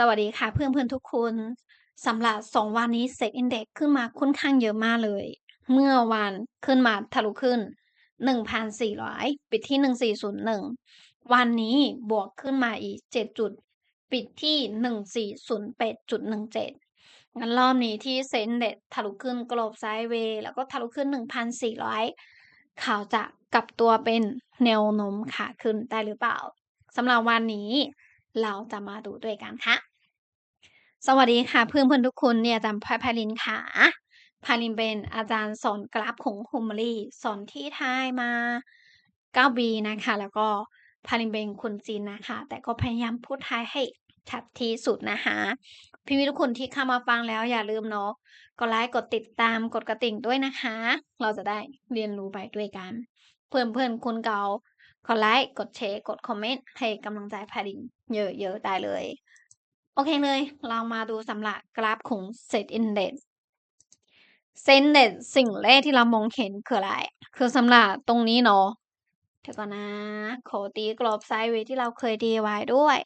สวัสดีค่ะเพื่อนๆทุกคนสำหรับสองวันนี้เซ็ตอินเด็กขึ้นมาค่อนข้างเยอะมากเลย เมื่อวานขึ้นมาทะลุขึ้น 1,400 ปิดที่ 1401 วันนี้บวกขึ้นมาอีก 7 จุด ปิดที่ 1408.17งั้นรอบนี้ที่เซ็นเด็ดทะลุขึ้นกลบไซด์เวย์แล้วก็ทะลุขึ้น 1,400 ข่าวจะกลับตัวเป็นแนวโน้มขาขึ้นได้หรือเปล่าสำหรับวันนี้เราจะมาดูด้วยกันค่ะ สวัสดีค่ะเพื่อนเพื่อนทุกคนเนี่ยอาจารย์พายลินค่ะพายลินเป็นอาจารย์สอนกราฟของโฮมลี่สอนที่ไทยมา9ปีนะคะ แล้วก็พายลินเป็นคนจีนนะคะ แต่ก็พยายามพูดไทยให้ชัดที่สุดนะคะพี่วิทุกคนที่เข้ามาฟังแล้วอย่าลืมเนาะกดไลค์กดติดตามกดกระติ่งด้วยนะคะ เราจะได้เรียนรู้ไปด้วยกัน เพื่อนเพื่อนคนเก่ากดไลค์กดแชร์กดคอมเมนต์ให้กำลังใจพาดินเยอะๆได้เลย โอเคเลย เรามาดูสำหรับกราฟของ Set Index Set Index สิ่งแรกที่เรามองเห็นคืออะไร คือสำหรับตรงนี้เนาะเดี๋ยวก่อนนะ ขอตีกรอบไซด์เวที่เราเคยดีไว้ด้วย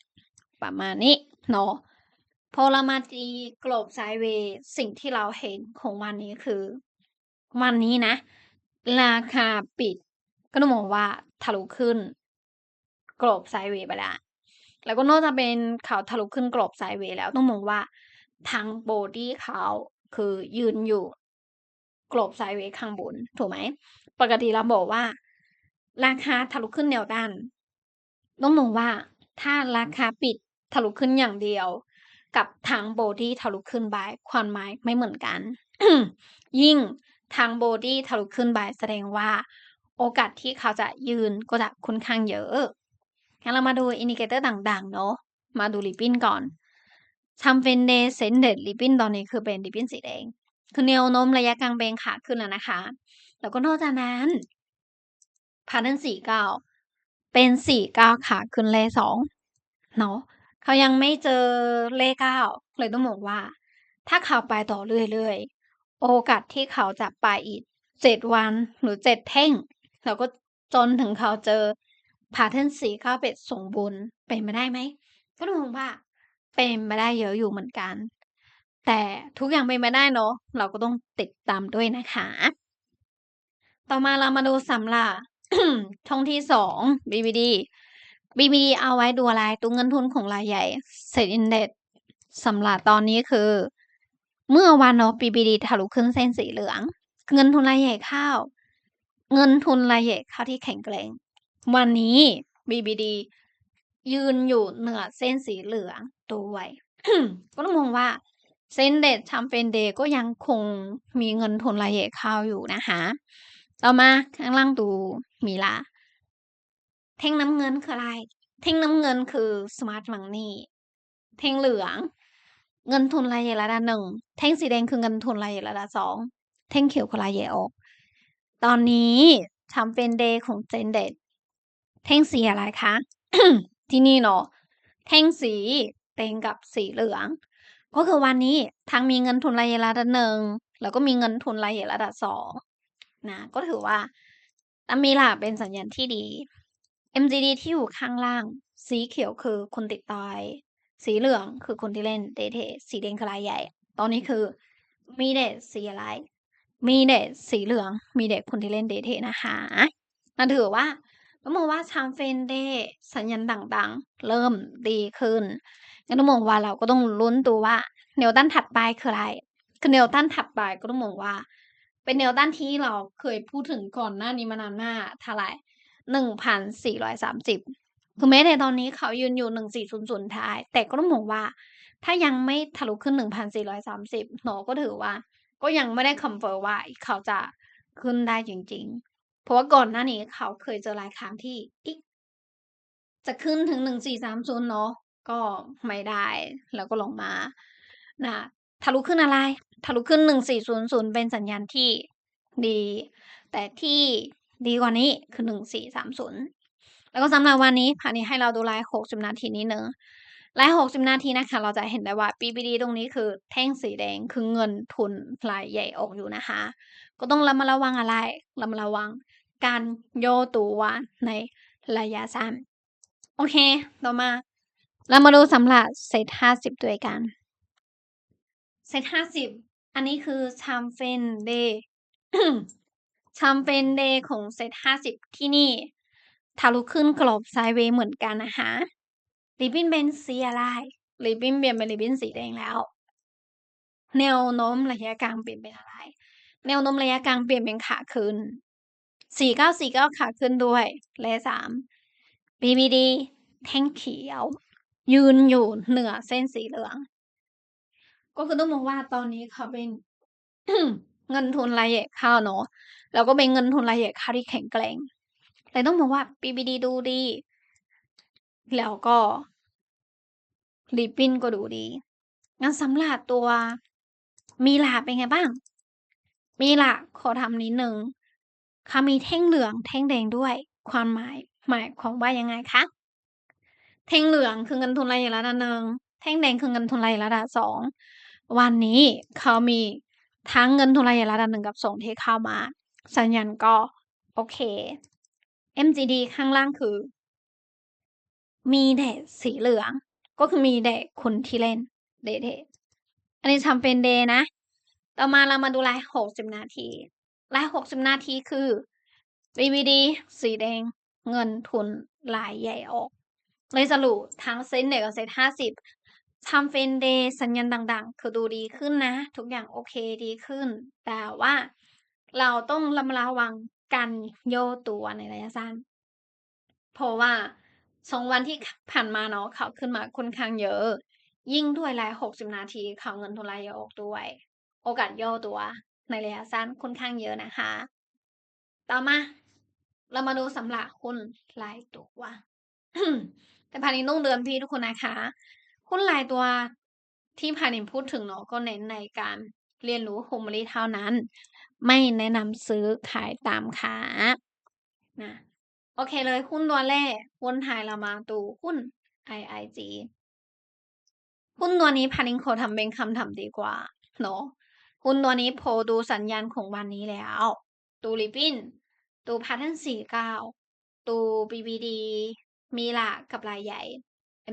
ประมาณนี้เนาะพอเรามาตีกรอบไซด์เวสิ่งที่เราเห็นของวันนี้คือ วันนี้นะ ราคาปิด ก็ต้องมองว่าทะลุขึ้น กรอบไซด์เวไปแล้ว แล้วก็นอกจากเป็นเขาทะลุขึ้นกรอบไซด์เวย์แล้วต้องมองว่าทางโบดี้เขาคือยืนอยู่กรอบไซด์เวย์ข้างบน ถูกไหม ปกติเราบอกว่า ราคาทะลุขึ้นแนวด้าน ต้องมองว่าถ้าราคาปิดทะลุขึ้นอย่างเดียว กับทางโบดี้ทะลุขึ้นบายความหมายไม่เหมือนกัน ยิ่งทางโบดี้ทะลุขึ้นบายแสดงว่า โอกาสที่เขาจะยืนก็จะค่อนข้างเยอะ งั้นเรามาดูอินดิเคเตอร์ต่างๆ เนาะ มาดูริบบิ้นก่อนทำเป็นเดเซนเดดริบบิ้นตอนนี้คือเป็นริบบิ้นสีแดง คือแนวโน้มระยะกลางเบงขาขึ้นแล้วนะคะ แล้วก็นอกจากนั้นพาร์ทนสี่เก้าเป็นสี่เก้าขาขึ้นเลสองเนาะเขายังไม่เจอเลขเก้าเลยต้องบอกว่า ถ้าเขาไปต่อเรื่อยๆ โอกาสที่เขาจะไปอีกเจ็ดวันหรือเจ็ดแท่ง เราก็จนถึงเขาเจอ พาเทนสีข้าวเป็ดสงบุญเป็นไปได้ไหมก็ต้องมองว่า เป็นไปได้เยอะอยู่เหมือนกัน แต่ทุกอย่างเป็นไปได้เนาะเราก็ต้องติดตามด้วยนะคะ ต่อมาเรามาดูสำหรับช่องที่สอง BBD BBD เอาไว้ดูอะไรตัวเงินทุนของรายใหญ่เซ็ตอินเด็สำหรับตอนนี้คือ เมื่อวันเนาะ BBD ทะลุขึ้นเส้นสีเหลือง เงินทุนรายใหญ่เข้าเงินทุนรายใหญ่เข้าที่แข็งแกร่ง วันนี้ BBD ยืนอยู่เหนือเส้นสีเหลืองด้วย ก็ต้องมองว่า เส้นเด็ดทำเป็นเดย์ก็ยังคงมีเงินทุนรายใหญ่เข้าอยู่นะคะต่อมาข้างล่างดูมีละเท่งน้ำเงินคืออะไรเท่งน้ำเงินคือ smart money เท่งเหลือง เงินทุนรายใหญ่ระดับหนึ่งเท่งสีแดงคือเงินทุนรายใหญ่ระดับสองเท่งเขียวคือรายใหญ่ออก ตอนนี้ทำเป็นเดย์ของเจนเด็ด แท่งสีอะไรคะ ที่นี่เนาะแท่งสีเต็งกับสีเหลือง ก็คือวันนี้ทั้งมีเงินทุนรายระดับหนึ่งแล้วก็มีเงินทุนรายระดับสองนะก็ถือว่าตมีล่ะเป็นสัญญาณที่ดี MGD ที่อยู่ข้างล่าง สีเขียวคือคนติดตายสีเหลืองคือคนที่เล่นเดทสีแดงคือรายใหญ่ ตอนนี้คือมีเดทสีอะไร มีเด็กสีเหลือง มีเด็กคนที่เล่นเดเทนะคะนั่นถือว่า ต้องมองว่าชามเฟนเดสัญญาณต่างๆ เริ่มดีขึ้นงั้นต้องมองว่าเราก็ต้องลุ้นตัวว่าแนวต้านถัดไปคืออะไรคือแนวต้านถัดไปก็ต้องมองว่า เป็นแนวต้านที่เราเคยพูดถึงก่อนหน้านี้มานานมากเท่าไหร่หนึ่งพันสี่ร้อยสามสิบคือแม้ในตอนนี้เขายืนอยู่หนึ่งสี่ศูนย์ศูนย์ท้าย แต่ก็ต้องมองว่า ถ้ายังไม่ทะลุขึ้นหนึ่งพันสี่ร้อยสามสิบหนอก็ถือว่า ก็ยังไม่ได้คอนเฟิร์มว่าเขาจะขึ้นได้จริง ราะว่าก่อนหน้านี้เขาเคยเจอหลายครั้งที่อีกจะขึ้นถึงหนึ่งสี่สามศูนย์เนาะก็ไม่ได้ แล้วก็ลงมานะทะลุขึ้นอะไร ทะลุขึ้นหนึ่งสี่ศูนย์ศูนย์เป็นสัญญาณที่ดี แต่ที่ดีกว่านี้คือหนึ่งสี่สามศูนย์แล้วก็สำหรับวันนี้พานี้ให้เราดูไลน์หกสิบนาทีนี้เนอะและ60นาทีนะคะ เราจะเห็นได้ว่า BBD ตรงนี้คือแท่งสีแดงคือเงินทุนรายใหญ่ออกอยู่นะคะ ก็ต้องระมัดระวังอะไรระมัดระวัง การโยตัวในระยะสั้น โอเค ต่อมา เรามาดูสำหรับเซตห้าสิบด้วยกัน เซตห้าสิบ อันนี้คือชามเฟนเดย์ชามเฟนเดย์ของเซตห้าสิบที่นี่ทะลุขึ้นกรอบไซด์เวย์เหมือนกันนะคะริบบิ้นเป็นสีอะไรริบบิ้นเปลี่ยนเป็นริบบิ้นสีแดงแล้ว แนวโน้มระยะกลางเปลี่ยนเป็นอะไร แนวโน้มระยะกลางเปลี่ยนเป็นขาขึ้น สี่เก้าสี่เก้าขาขึ้นด้วยและสาม BBD แท่งเขียว ยืนอยู่เหนือเส้นสีเหลือง ก็คือต้องมองว่าตอนนี้เขาเป็นเงินทุนรายใหญ่เข้าเนาะแล้วก็เป็นเงินทุนรายใหญ่เข้าที่แข็งแกร่ง แต่ต้องมองว่า BBD ดูดี แล้วก็ลิปปินก็ดูดีงั้นสำหรับตัวมีลาเป็นไงบ้าง มีลาขอทำนิดนึง เขามีแท่งเหลืองแท่งแดงด้วย ความหมายหมายความว่ายังไงคะแท่งเหลืองคือเงินทุนรายระดับหนึ่งแท่งแดงคือเงินทุนรายระดับสองวันนี้เขามีทั้งเงินทุนรายระดับหนึ่งกับสองที่เข้ามา สัญญาณก็โอเค MGD ข้างล่างคือ มีแดดสีเหลือง ก็คือมีแดดคนที่เล่นเดทอันนี้ทำเป็นเดย์นะ ต่อมาเรามาดูลายหกสิบนาที แลายหกสิบนาทีคือ BBD สีแดง เงินทุนลายใหญ่ออกเลยสรุปทั้งเซ็นเด็กกับเซ็นห้าสิบทำเฟนเดย์สัญญาณต่างๆ คือดูดีขึ้นนะ ทุกอย่างโอเคดีขึ้น แต่ว่าเราต้องระมัดระวังการโยตัวในระยะสั้น เพราะว่าสองวันที่ผ่านมาเนาะเขาขึ้นมาค่อนข้างเยอะ ยิ่งด้วยรายหกสิบนาทีเขาเงินทุนรายเยอะออกด้วย โอกาสย่อตัว ในระยะสั้นค่อนข้างเยอะนะคะ ต่อมา เรามาดูสำหรับหุ้นรายตัวแต่พานินต้องเดือนพี่ทุกคนนะคะ หุ้นรายตัวที่พานินพูดถึงเนาะก็เน้นในการเรียนรู้โฮมลีเท่านั้น ไม่แนะนำซื้อขายตามขานะโอเคเลยหุ้นตัวแรกหุ้นไทยเรามาดูหุ้น IIG หุ้นตัวนี้พานินขอทำเป็นคำถามดีกว่าเนาะ หุ้นตัวนี้โพดูสัญญาณของวันนี้แล้วตูริบินตูพาทันสี่เก้าตู BBD มีลักกับรายใหญ่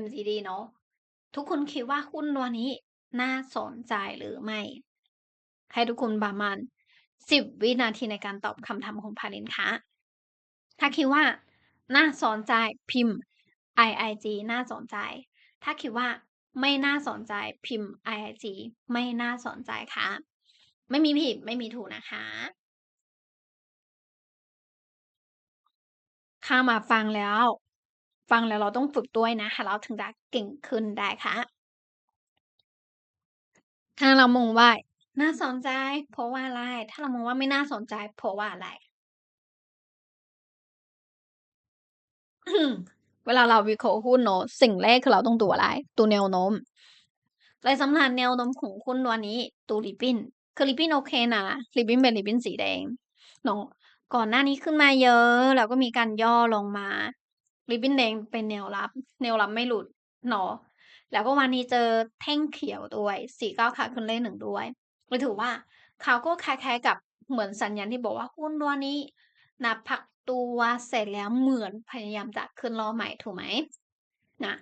MCD เนาะทุกคนคิดว่าหุ้นตัวนี้น่าสนใจหรือไม่ ให้ทุกคนประมาณสิบวินาทีในการตอบคำถามของพาลินคะถ้าคิดว่า น่าสนใจพิมพ์ IIG น่าสนใจ ถ้าคิดว่าไม่น่าสนใจพิมพ์ IIG ไม่น่าสนใจค่ะ ไม่มีผิดไม่มีถูกนะคะ ข้ามาฟังแล้ว ฟังแล้วเราต้องฝึกด้วยนะเราถึงจะเก่งขึ้นได้ค่ะ ถ้าเรามองว่าน่าสนใจ เพราะว่าอะไร ถ้าเรามองว่าไม่น่าสนใจ เพราะว่าอะไร เวลาเราวิเคราะห์หุ้นเนาะสิ่งแรกคือเราต้องดูอะไร ตัวแนวโน้มเลยสำหรับแนวโน้มของหุ้นตัวนี้ตัวลิปปิน คือลิปปิ้นโอเคนะลิปปิ้นเป็นลิปปิ้นสีแดงเนาะก่อนหน้านี้ขึ้นมาเยอะแล้วก็มีการย่อลงมาริบบิ้นแดงเป็นแนวรับ แนวรับไม่หลุดเนาะแล้วก็วันนี้เจอแท่งเขียวด้วยสี่เก้าขาขึ้นเลขหนึ่งด้วยเลยถือว่าเขาก็คล้ายๆกับเหมือนสัญญาณที่บอกว่าหุ้นตัวนี้นับพักตัวเสร็จแล้วเหมือนพยายามจะขึ้นรอใหม่ถูกไหมนะ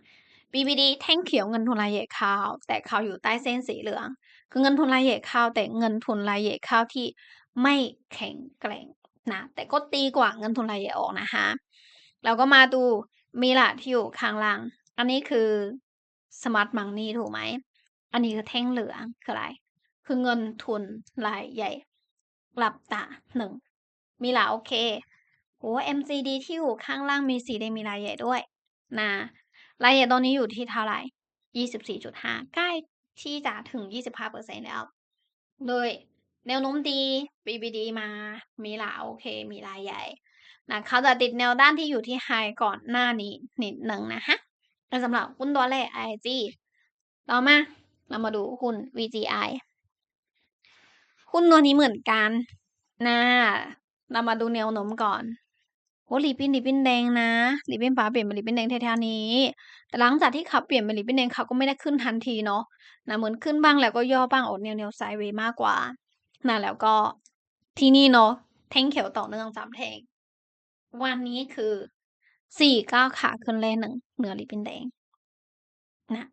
BBD แท่งเขียวเงินทุนรายใหญ่ข้าว แต่เขาอยู่ใต้เส้นสีเหลือง คือเงินทุนรายใหญ่เข้าแต่เงินทุนรายใหญ่เข้าที่ไม่แข็งแกร่งนะแต่ก็ตีกว่าเงินทุนรายใหญ่ออกนะคะเราก็มาดูมีละที่อยู่ข้างล่าง อันนี้คือสมาร์ทมังนี่ถูกไหม อันนี้คือแท่งเหลืองคืออะไร คือเงินทุนรายใหญ่หลับตาหนึ่งมีละโอเคโอ้ MCD ที่อยู่ข้างล่างมีสีแดงมีรายใหญ่ด้วยนะรายใหญ่ตอนนี้อยู่ที่เท่าไหร่ยี่สิบสี่จุดห้าใกล้ ที่จะถึงยี่สิบห้าเปอร์เซ็นแล้วเลยแนวโน้มดี BBD มามีลาโอเค มีรายใหญ่นะเขาจะติดแนวด้านที่อยู่ที่ไฮก่อนหน้านี้นิดหนึ่งนะฮะสำหรับหุ้นตัวแรก IG ต่อมา เรามาดูหุ้น VGI หุ้นตัวนี้เหมือนกันนะเรามาดูแนวโน้มก่อน โอ้ลีปินลีปินแดงนะลีปินฟ้าเปลี่ยนเป็นลีปินแดงแท้ๆนี้ แต่หลังจากที่เขาเปลี่ยนเป็นลีปินแดงเขาก็ไม่ได้ขึ้นทันทีเนาะนะเหมือนขึ้นบ้างแล้วก็ย่อบ้างออกแนวแนวไซเวย์มากกว่านะแล้วก็ที่นี่เนาะแท่งเขียวต่อเนื่องสามแท่งวันนี้คือสี่เก้าขาขึ้นเลนหนึ่งเหนือลิปินแดงนะ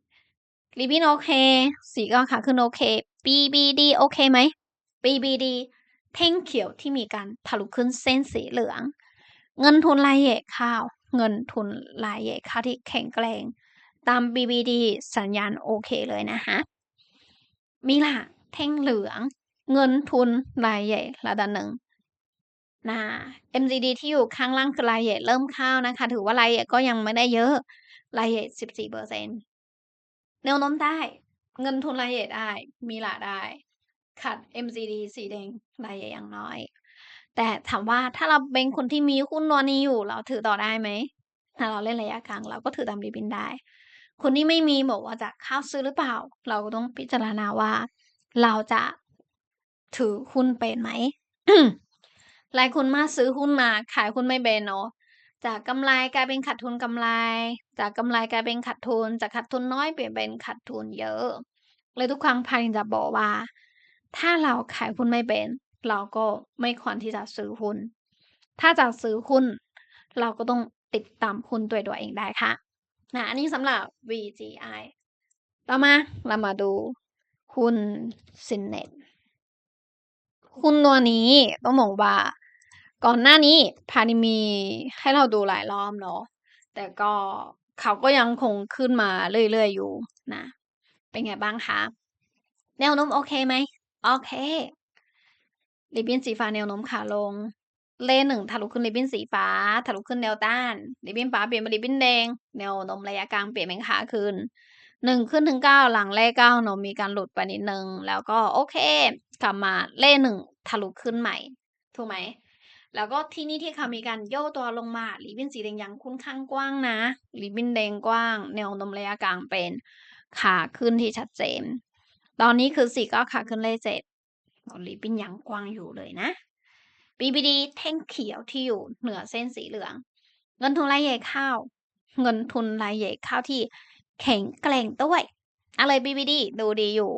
ริบบิ้นโอเคสี่เก็ขาขึ้นโอเค BBD โอเคไหม BBD แท่งเขียวที่มีการทะลุขึ้นเส้นสีเหลือง เงินทุนรายใหญ่ข้าว เงินทุนรายใหญ่ข้าวที่แข็งแกร่ง ตาม BBD สัญญาณโอเคเลยนะคะมีล่ะแท่งเหลือง เงินทุนรายใหญ่ระดับหนึ่งนะ MCD ที่อยู่ข้างล่างคือรายใหญ่เริ่มเข้านะคะ ถือว่ารายใหญ่ก็ยังไม่ได้เยอะรายใหญ่สิบสี่เปอร์เซ็นแนวโน้มได้ เงินทุนรายใหญ่ได้ มีหลาได้ ขัด MCD สีแดงรายใหญ่อย่างน้อย แต่ถามว่าถ้าเราเป็นคนที่มีหุ้นตัวนี้อยู่ เราถือต่อได้ไหมถ้าเราเล่นระยะกลางเราก็ถือตามริบินได้ คนที่ไม่มีบอกว่าจะเข้าซื้อหรือเปล่า เราก็ต้องพิจารณาว่า เราจะถือหุ้นเป็นไหมหลายคนมาซื้อหุ้นมาขายหุ้นไม่เป็นเนาะจากกำไรกลายเป็นขาดทุนกำไร จากกำไรกลายเป็นขาดทุน จากขาดทุนน้อยเปลี่ยนเป็นขาดทุนเยอะ เลยทุกครั้งพายินจะบอกว่า ถ้าเราขายหุ้นไม่เป็น เราก็ไม่ควรที่จะซื้อหุ้น ถ้าจะซื้อหุ้น เราก็ต้องติดตามหุ้นตัวตัวเองได้ค่ะนะอันนี้สำหรับ VGI ต่อมาเรามาดูหุ้น Cinet หุ้นตัวนี้ต้องบอกว่า ก่อนหน้านี้พานิมีให้เราดูหลายรอบเนาะแต่ก็เขาก็ยังคงขึ้นมาเรื่อยๆอยู่นะ เป็นไงบ้างคะแนวโน้มโอเคไหม โอเค ริบบิ้นสีฟ้าแนวโน้มขาลง เลขหนึ่งทะลุขึ้นริบบิ้นสีฟ้าทะลุขึ้นแนวต้านริบบิ้นฟ้าเปลี่ยนเป็นริบบิ้นแดง แนวโน้มระยะกลางเปลี่ยนเป็นขาขึ้นหนึ่งขึ้นถึงเก้าหลังเลขเก้าโน้มมีการหลุดไปนิดนึง แล้วก็โอเค กลับมาเลขหนึ่งทะลุขึ้นใหม่ ถูกไหม แล้วก็ที่นี่ที่เขามีการโย่ตัวลงมาริบบิ้นสีแดงยังค่อนข้างกว้างนะริบบิ้นแดงกว้าง แนวโน้มระยะกลางเป็นขาขึ้นที่ชัดเจน ตอนนี้คือสี่ก็ขาขึ้นเลขเจ็ด ริบบิ้นยังกว้างอยู่เลยนะ BBD แท่งเขียวที่อยู่เหนือเส้นสีเหลือง เงินทุนรายใหญ่เข้า เงินทุนรายใหญ่เข้าที่แข็งแกร่งด้วยอะไร BBD ดูดีอยู่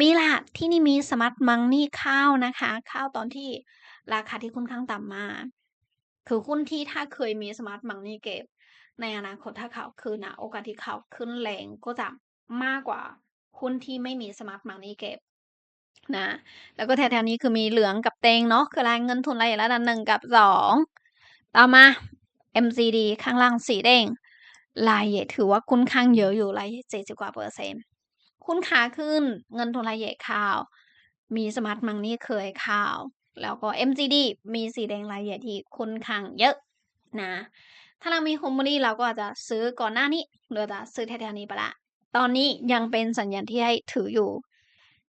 มีละที่นี่มีสมาร์ทมังนี่ข้าวนะคะ ข้าวตอนที่ราคาที่ค่อนข้างต่ำมา คือหุ้นที่ถ้าเคยมีสมาร์ทมังนี่เก็บ ในอนาคตถ้าเขาขึ้นนะโอกาสที่เขาขึ้นแรงก็จะมากกว่าหุ้นที่ไม่มีสมาร์ทมังนี่เก็บ นะแล้วก็แถวๆนี้คือมีเหลืองกับแดงเนาะคือรายเงินทุนรายใหญ่ระดับหนึ่งกับสองต่อมา MCD ข้างล่างสีแดงรายใหญ่ถือว่าค่อนข้างเยอะอยู่รายเจ็ดสิบกว่าเปอร์เซ็นต์คุณขาขึ้นเงินทุนรายใหญ่ข่าว มีสมาร์ทมังนี่เคยข่าว แล้วก็ MCD มีสีแดงรายใหญ่ที่ค่อนข้างเยอะนะ ถ้าเรามีโฮมบรีเราก็อาจจะซื้อก่อนหน้านี้หรือจะซื้อแถวๆนี้ไปละตอนนี้ยังเป็นสัญญาณที่ให้ถืออยู่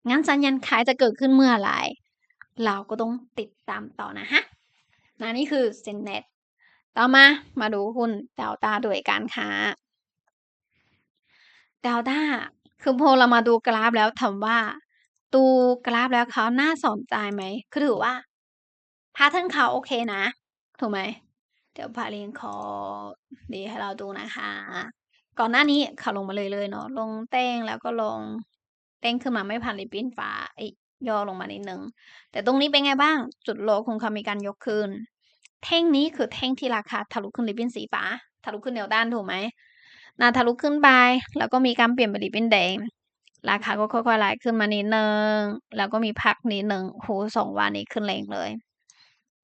งั้นสัญญาณขายจะเกิดขึ้นเมื่อไหร่ เราก็ต้องติดตามต่อนะฮะนะนี่คือเซนเน็ตต่อมามาดูหุ้นเดลต้าด้วยกันค่ะเดลต้าคือพอเรามาดูกราฟแล้วถามว่าดูกราฟแล้วเขาน่าสนใจไหมคือถือว่าพาเทิร์นเขาโอเคนะ ถูกไหม เดี๋ยวพาเรียนขอดีให้เราดูนะคะ ก่อนหน้านี้เขาลงมาเลยเลยเนาะลงเต้งแล้วก็ลง เต้งขึ้นมาไม่ผ่านริบบิ้นฟ้าไอ้ย่อลงมานิดนึง แต่ตรงนี้เป็นไงบ้าง จุดโลคงเขามีการยกขึ้น แท่งนี้คือแท่งที่ราคาทะลุขึ้นริบบิ้นสีฟ้า ทะลุขึ้นแนวด้านถูกไหมนาทะลุขึ้นไป แล้วก็มีการเปลี่ยนเป็นริบบิ้นแดง ราคาก็ค่อยๆไหลขึ้นมานิดนึง แล้วก็มีพักนิดนึงโหสองวันนี้ขึ้นแรงเลย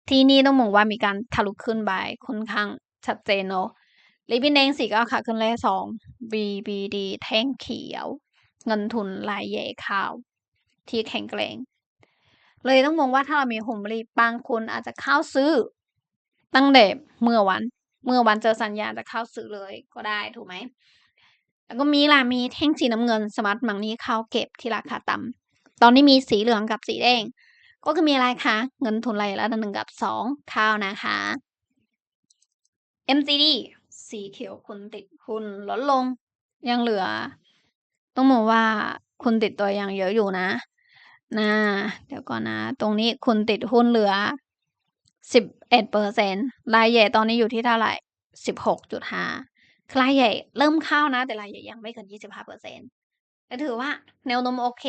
ที่นี่ต้องมองว่ามีการทะลุขึ้นไปค่อนข้างชัดเจนเนาะริบบิ้นแดงสีก็ขาขึ้นเลขสอง BBD แท่งเขียว เงินทุนรายใหญ่ข่าว ที่แข็งแกร่ง เลยต้องมองว่าถ้าเรามีหุ่มรีบางคนอาจจะเข้าซื้อ ตั้งแต่เมื่อวัน เมื่อวันเจอสัญญาจะเข้าซื้อเลยก็ได้ถูกไหมแล้วก็มีล่ะมีแท่งสีน้ำเงินสมาร์ทมังนี้เข้าเก็บที่ราคาต่ำตอนนี้มีสีเหลืองกับสีแดง ก็คือมีอะไรคะ เงินทุนรายละหนึ่งกับสองข้าวนะคะ MCD สีเขียวคุณติดคุณลดลง ยังเหลือ ต้องมองว่าคุณติดตัวอยังเยอะอยู่นะนะเดี๋ยวก่อนนะ ตรงนี้คุณติดหุ้นเหลือสิบเอ็ดเปอร์เซ็นรายใหญ่ตอนนี้อยู่ที่เท่าไหร่สิบหกจุดห้ารายใหญ่เริ่มเข้านะ แต่รายใหญ่ยังไม่เกินยี่สิบห้าเปอร์เซ็นแต่ถือว่าแนวโน้มโอเค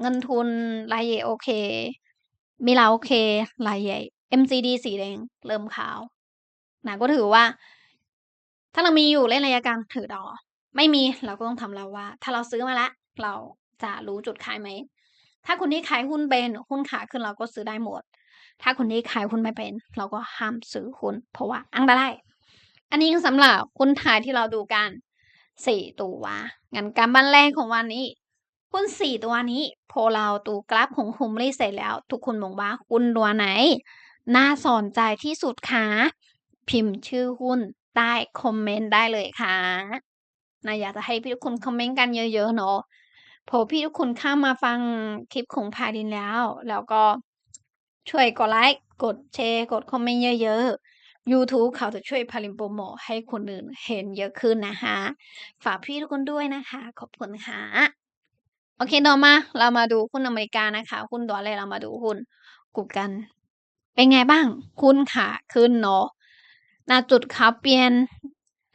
เงินทุนรายใหญ่โอเค มีเราโอเค รายใหญ่ MCD สีแดงเริ่มขาวนะก็ถือว่า ถ้าเรามีอยู่เล่นระยะกลางถือดอ ไม่มีเราก็ต้องทำแล้วว่า ถ้าเราซื้อมาแล้วเราจะรู้จุดขายไหม ถ้าคนที่ขายหุ้นเป็นหุ้นขาขึ้นเราก็ซื้อได้หมด ถ้าคนที่ขายหุ้นไม่เป็น เราก็ห้ามซื้อหุ้นเพราะว่าอันตรายอันนี้สำหรับหุ้นไทยที่เราดูกันสี่ตัวงั้นการบันแรกของวันนี้หุ้นสี่ตัวนี้ พอเราดูกราฟของฮุมรี่เสร็จแล้ว ทุกคนบอกว่าหุ้นตัวไหน น่าสนใจที่สุดคะพิมพ์ชื่อหุ้นใต้คอมเมนต์ได้เลยค่ะ นะอยากจะให้พี่ทุกคนคอมเมนต์กันเยอะๆเนาะพอพี่ทุกคนเข้ามาฟังคลิปของพาดินแล้ว แล้วก็ช่วยกดไลค์กดแชร์กดคอมเมนต์เยอะๆ YouTube เขาจะช่วยพาริมโปรโมทให้คนอื่นเห็นเยอะขึ้นนะคะฝากพี่ทุกคนด้วยนะคะ ขอบคุณค่ะโอเคต่อมา เรามาดูหุ้นอเมริกานะคะหุ้นตัวแรเรามาดูหุ้นกูกัน เป็นไงบ้างหุ้นขาขึ้นเนาะหน้าจุดขาเปลี่ยน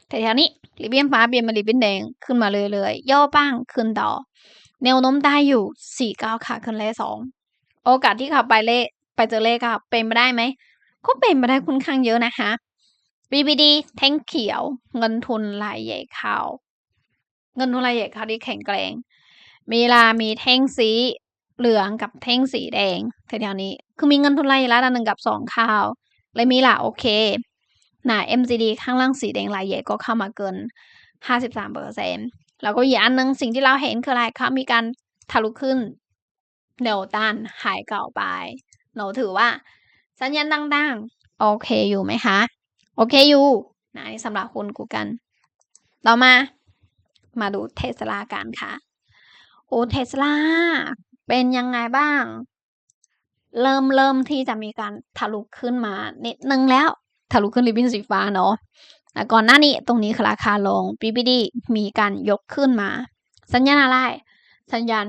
แถวๆนี้ ริบบิ้นฟ้าเปลี่ยนมาริบบิ้นแดงขึ้นมาเลยเลยย่อบ้างขึ้นต่อ แนวโน้มได้อยู่สี่เก้าขาขึ้นเลขสองโอกาสที่ขับไปเลขไปเจอเลขก็เป็นไปได้ไหมก็เป็นไปได้ค่อนข้างเยอะนะคะ BBD แท่งเขียว เงินทุนรายใหญ่ขาวเงินทุนรายใหญ่ขาวที่แข็งแกร่งมีลามีแท่งสีเหลืองกับแท่งสีแดงแถวๆนี้ คือมีเงินทุนรายละหนึ่งกับสองข่าวเลยมีละโอเค หนา MCD ข้างล่างสีแดงลายใหญ่ก็เข้ามาเกินห้าสิบสามเปอร์เซ็นแล้วก็อีกอันหนึ่งสิ่งที่เราเห็นคืออะไรคะมีการทะลุขึ้นแนวต้านหายเก่าไปหนูถือว่า สัญญาณดังๆ โอเคอยู่ไหมคะ โอเคอยู่นะนี่สำหรับคุณกูกัน ต่อมา มาดูเทสลากันค่ะ โอ้เทสลาเป็นยังไงบ้าง เริ่มเริ่มที่จะมีการทะลุขึ้นมานิดนึงแล้ว ทะลุขึ้นริบบิ้นสีฟ้าเนาะแต่ก่อนหน้านี้ตรงนี้ราคาลง BBD มีการยกขึ้นมา สัญญาณอะไร สัญญาณ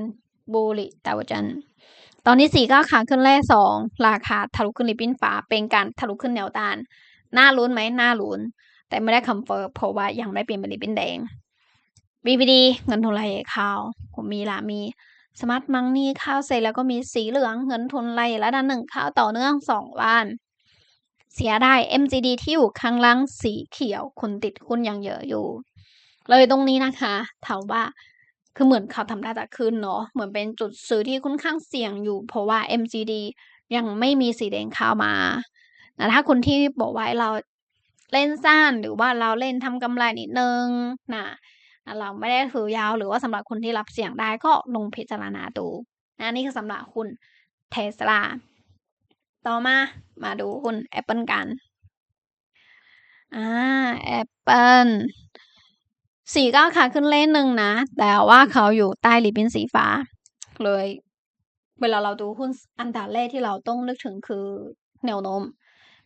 บูริตาวจัน ตอนนี้สี่ก็ขาขึ้นแรกสองราคาทะลุขึ้นริบบิ้นฟ้า เป็นการทะลุขึ้นแนวต้านน่าลุ้นไหมน่าลุ้น แต่ไม่ได้คำเฟิร์มเพราะว่ายังไม่ได้เปลี่ยนเป็นริบบิ้นแดง BBD เงินทุนรายใหญ่ข้าวผมมีละมีสมาร์ทมังนี่ข้าวเสร็จแล้วก็มีสีเหลืองเงินทุนรายละด้านหนึ่งข้าวต่อเนื่องสองวัน เสียได้ MGD ที่อยู่ข้างล่างสีเขียวคนติดหุ้นยังเยอะอยู่ เลยตรงนี้นะคะถามว่าคือเหมือนเขาทำได้แต่ขึ้นเนาะเหมือนเป็นจุดซื้อที่ค่อนข้างเสี่ยงอยู่ เพราะว่า MGD ยังไม่มีสีแดงเข้ามาแต่ถ้าคนที่บอกว่าเราเล่นสั้นหรือว่าเราเล่นทำกำไรนิดนึงนะเราไม่ได้ถือยาวหรือว่าสำหรับคนที่รับเสี่ยงได้ก็ลงพิจารณาดูนะนี่คือสำหรับคุณเทสลา ต่อมามาดูหุ้น Apple กันอ่า Apple สีก้าขาขึ้นเล่นหนึ่งนะ แต่ว่าเขาอยู่ใต้ริบบิ้นสีฟ้า เลย เวลาเราดูหุ้นอันดับแรกที่เราต้องนึกถึงคือแนวโน้ม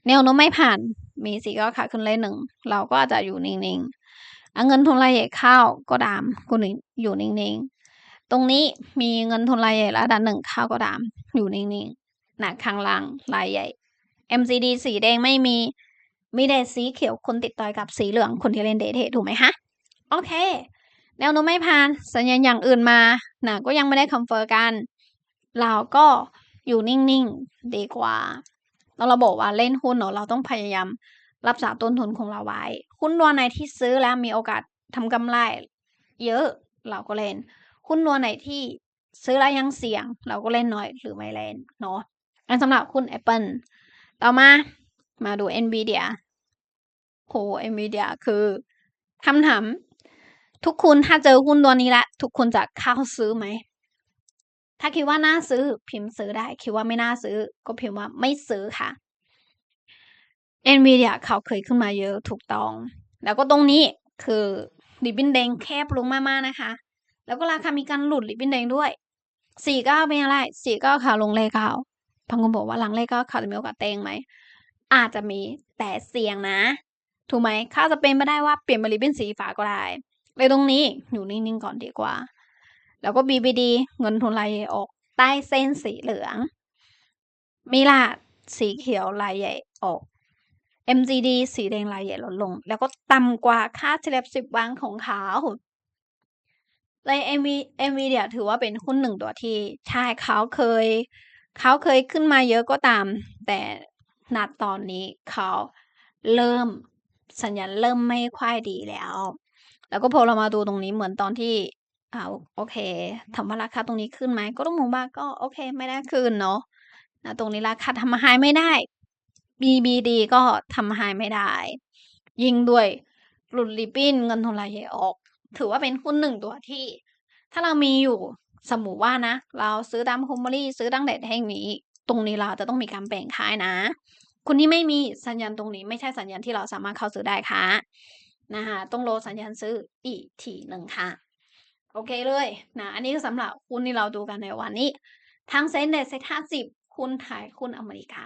แนวโน้มไม่ผ่าน มีสีก้าขาขึ้นเล่นหนึ่ง เราก็อาจจะอยู่นิ่งๆเงินทุนรายใหญ่เข้าก็ดามกูอยู่นิ่งๆ ตรงนี้มีเงินทุนรายใหญ่ระดับหนึ่งเข้าก็ดามอยู่นิ่งๆ หนักข้างล่างรายใหญ่ MCD สีแดงไม่มี มีแต่สีเขียวคนติดต่อยกับสีเหลืองคนที่เล่นเดทเทถูกไหมคะโอเค แนวโน้มไม่ผ่าน สัญญาณอย่างอื่นมานะก็ยังไม่ได้คอนเฟิร์มกัน เราก็อยู่นิ่งๆ ดีกว่าเราเราบอกว่าเล่นหุ้นเนาะเราต้องพยายามรักษาต้นทุนของเราไว้ หุ้นตัวไหนที่ซื้อแล้วมีโอกาสทำกำไร เยอะเราก็เล่น หุ้นตัวไหนที่ซื้อแล้วยังเสี่ยง เราก็เล่นน้อยหรือไม่เล่นเนาะ อันสำหรับหุ้น Apple ต่อมามาดู Nvidia โห Nvidia คือคำถาม ทุกคนถ้าเจอหุ้นตัวนี้ละ ทุกคนจะเข้าซื้อไหม ถ้าคิดว่าน่าซื้อพิมพ์ซื้อได้ คิดว่าไม่น่าซื้อ ก็พิมพ์ว่าไม่ซื้อค่ะ Nvidia เขาเคยขึ้นมาเยอะถูกต้อง แล้วก็ตรงนี้คือริบบิ้นแดงแคบลงมากๆนะคะ แล้วก็ราคามีการหลุดริบบิ้นแดงด้วยสี่เก้าเป็นอะไรสี่เก้าขาลงเลขเก้า พังคนบอกว่าหลังเลขก้าเขาจะมีโอกาสเต็งไหม อาจจะมีแต่เสี่ยงนะ ถูกไหมเขาจะเป็นไม่ได้ว่าเปลี่ยนมาริบบิ้นสีฟ้าก็ได้เลยตรงนี้อยู่นิ่งๆก่อนดีกว่า แล้วก็ BBD เงินทุนรายออกใต้เส้นสีเหลือง มีลาดสีเขียวลายใหญ่ออก MGD สีแดงลายใหญ่ลดลง แล้วก็ต่ำกว่าค่าเฉลี่ยสิบวันของเขาเลย MV Nvidia ถือว่าเป็นหุ้นหนึ่งตัวที่ใช่เขาเคย เขาเคยขึ้นมาเยอะก็ตาม แต่ณตอนนี้เขาเริ่มสัญญาณเริ่มไม่ค่อยดีแล้ว แล้วก็พอเรามาดูตรงนี้เหมือนตอนที่อ่าโอเคถามว่าราคาตรงนี้ขึ้นไหมก็ต้องมองว่าก็โอเค ไม่ได้ขึ้นเนาะณตรงนี้ราคาทำ High ไม่ได้ BBD ก็ทำ High ไม่ได้ ยิ่งด้วยหลุดริบบิ้นเงินทุนไหลออก ถือว่าเป็นหุ้น1ตัวที่ ถ้าเรามีอยู่ สมมุติว่านะ เราซื้อตาม Kumari ซื้อตั้งแต่แท่งนี้ ตรงนี้เราจะต้องมีการแบ่งขายนะ คุณที่ไม่มีสัญญาณตรงนี้ไม่ใช่สัญญาณที่เราสามารถเข้าซื้อได้ค่ะนะคะต้องรอสัญญาณซื้ออีกทีหนึ่งค่ะ โอเคเลยนะอันนี้ก็สำหรับหุ้นที่เราดูกันในวันนี้ทั้ง Set Index Set 50หุ้นไทยหุ้นอเมริกา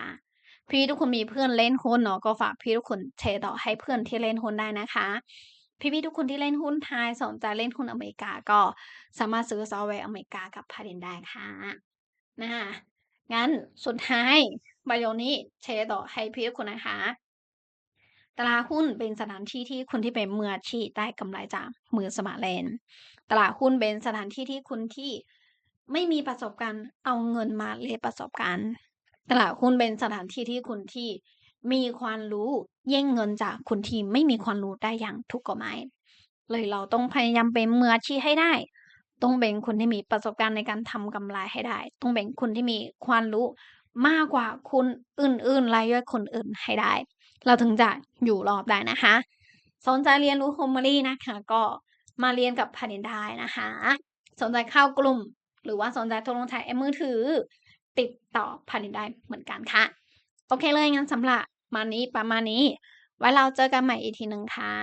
พี่ทุกคนมีเพื่อนเล่นหุ้นเนาะก็ฝากพี่ทุกคนแชร์ต่อให้เพื่อนที่เล่นหุ้นได้นะคะ พี่ๆทุกคนที่เล่นหุ้นไทยสนใจเล่นหุ้นอเมริกาก็สามารถซื้อซอฟต์แวร์อเมริกากับ Paladin ได้ค่ะนะคะงั้นสุดท้ายประโยคนี้แชร์ต่อให้พี่ทุกคนนะคะตลาดหุ้นเป็นสถานที่ที่คนที่เป็นมืออาชีพได้กำไรจากมือสมัครเล่นตลาดหุ้นเป็นสถานที่ที่คุณที่ไม่มีประสบการณ์เอาเงินมาแลกประสบการณ์ ตลาดหุ้นเป็นสถานที่ที่คุณที่ มีความรู้แย่งเงินจากคนที่ไม่มีความรู้ได้อย่างถูกกฎหมาย เลยเราต้องพยายามเป็นมืออาชีพให้ได้ ต้องเป็นคนที่มีประสบการณ์ในการทำกำไรให้ได้ ต้องเป็นคนที่มีความรู้มากกว่าคนอื่นๆรายย่อยคนอื่นให้ได้ เราถึงจะอยู่รอดได้นะคะสนใจเรียนรู้ Kumari นะคะ ก็มาเรียนกับ Paladin ได้นะคะ สนใจเข้ากลุ่ม หรือว่าสนใจทดลองใช้แอปมือถือ ติดต่อ Paladin ได้เหมือนกันค่ะ โอเคเลยงั้นสำหรับ มานี้ประมาณนี้ ไว้เราเจอกันใหม่อีกทีหนึ่งค่ะ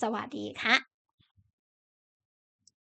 สวัสดีค่ะ